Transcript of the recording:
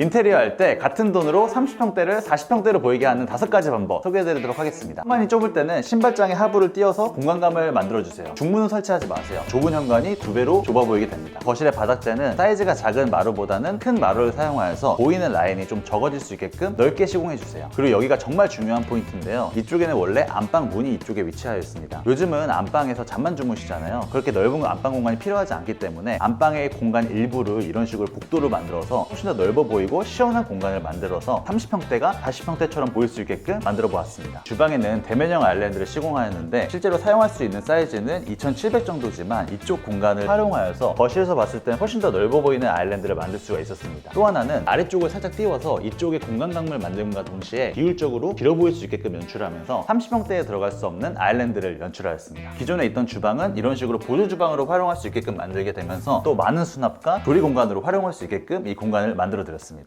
인테리어 할 때 같은 돈으로 30평대를 40평대로 보이게 하는 다섯 가지 방법 소개해드리도록 하겠습니다. 현관이 좁을 때는 신발장에 하부를 띄워서 공간감을 만들어주세요. 중문은 설치하지 마세요. 좁은 현관이 두 배로 좁아 보이게 됩니다. 거실의 바닥재는 사이즈가 작은 마루보다는 큰 마루를 사용하여서 보이는 라인이 좀 적어질 수 있게끔 넓게 시공해주세요. 그리고 여기가 정말 중요한 포인트인데요. 이쪽에는 원래 안방 문이 이쪽에 위치하여 있습니다. 요즘은 안방에서 잠만 주무시잖아요. 그렇게 넓은 안방 공간이 필요하지 않기 때문에 안방의 공간 일부를 이런 식으로 복도로 만들어서 훨씬 더 넓어 보이고 시원한 공간을 만들어서 30평대가 40평대처럼 보일 수 있게끔 만들어 보았습니다. 주방에는 대면형 아일랜드를 시공하였는데 실제로 사용할 수 있는 사이즈는 2700 정도지만 이쪽 공간을 활용하여서 거실에서 봤을 때 훨씬 더 넓어 보이는 아일랜드를 만들 수가 있었습니다. 또 하나는 아래쪽을 살짝 띄워서 이쪽에 공간감을 만듦과 동시에 비율적으로 길어 보일 수 있게끔 연출하면서 30평대에 들어갈 수 없는 아일랜드를 연출하였습니다. 기존에 있던 주방은 이런 식으로 보조 주방으로 활용할 수 있게끔 만들게 되면서 또 많은 수납과 조리 공간으로 활용할 수 있게끔 이 공간을 만들어 드렸습니다.